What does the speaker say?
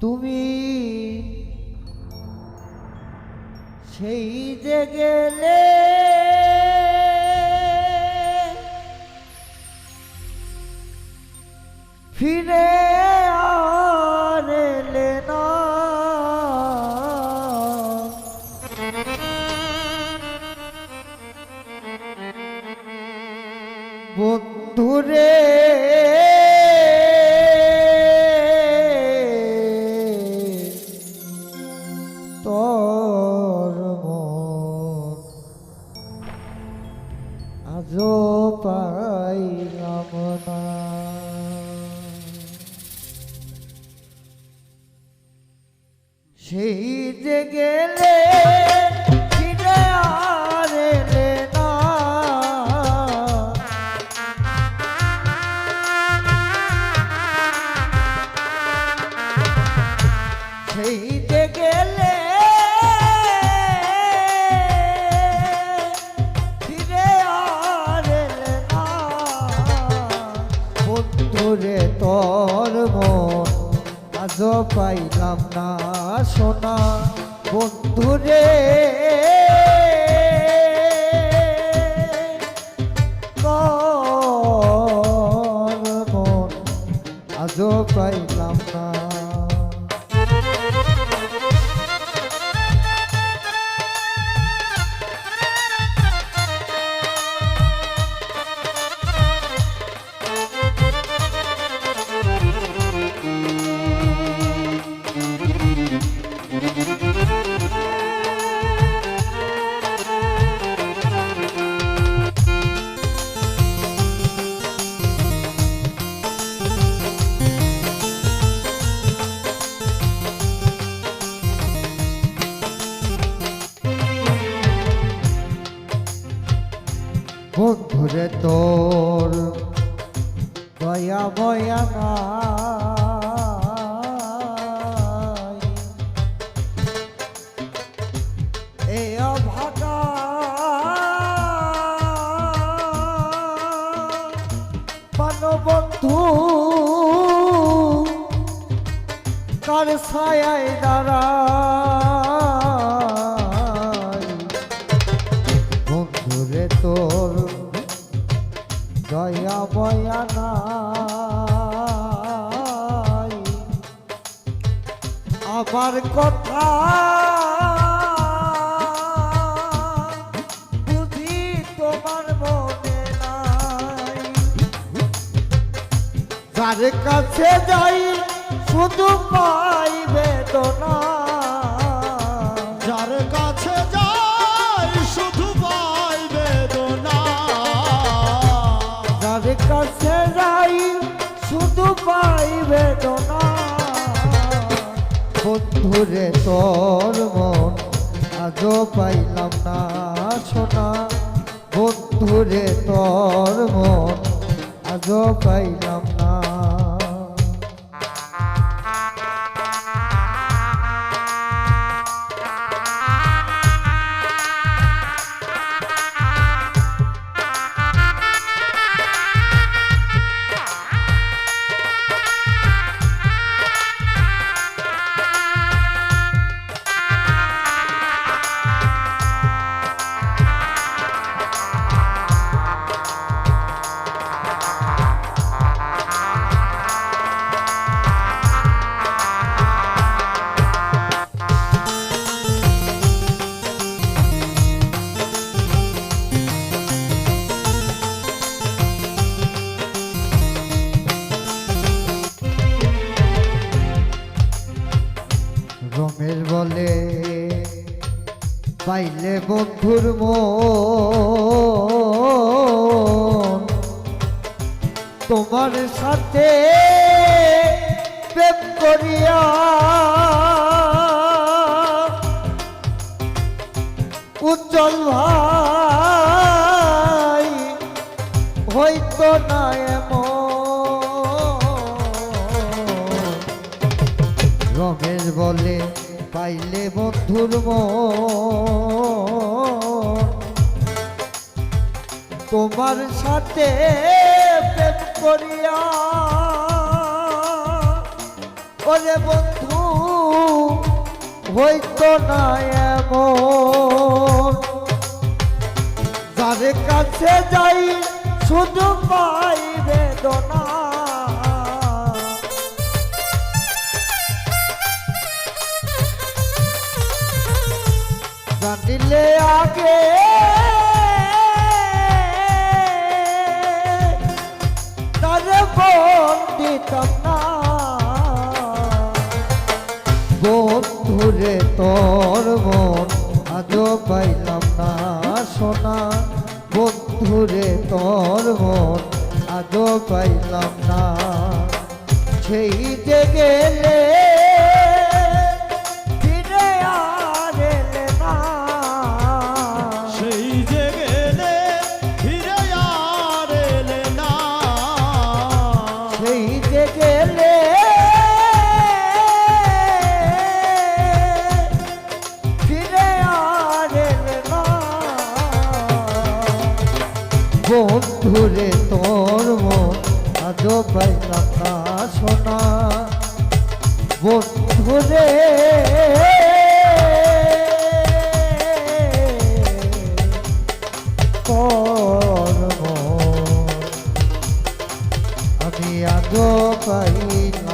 তুমি সেই যে গেলে ফিরে আর এলে না। বন্ধুরে সেই যে গেলে বন্ধুরে তোর মন আজও পাইলাম না সোনা। বন্ধুরে আজও পাইলাম বন্ধুরে তোর। দয়া বয়া এ বন্ধু ছায় দাঁড়ায় দয়া বয়া নাই। আমার কথা বুঝি তোমার কাছে যাই শুধু পাই বেদনা। বেদনা। বন্ধুরে তোর মন আজও পাইলাম না সোনা। বন্ধুরে তোর মন আজও পাইলাম বলে, পাইলে বন্ধুর মন। তোমার সাথে প্রেম করিয়া উজ্জ্বল ভাই হইতো না এমন। রমেশ বলে পাইলে বন্ধুর তোমার সাথে প্রেম করিয়া, ওরে বন্ধু, হইতো না এমন। যার কাছে যাই, শুধু পাই বেদনা। জানিলে আগে। তারে বল দিতাম না। বন্ধুরে তোর মন আজও পাইলাম না সোনা। বন্ধুরে তোর মন আজও পাইলাম না। সেই যে গেলে বন্ধুরে তোর আজো পাইলাম না সোনা। বন্ধুরে। আমি আজো পাইলাম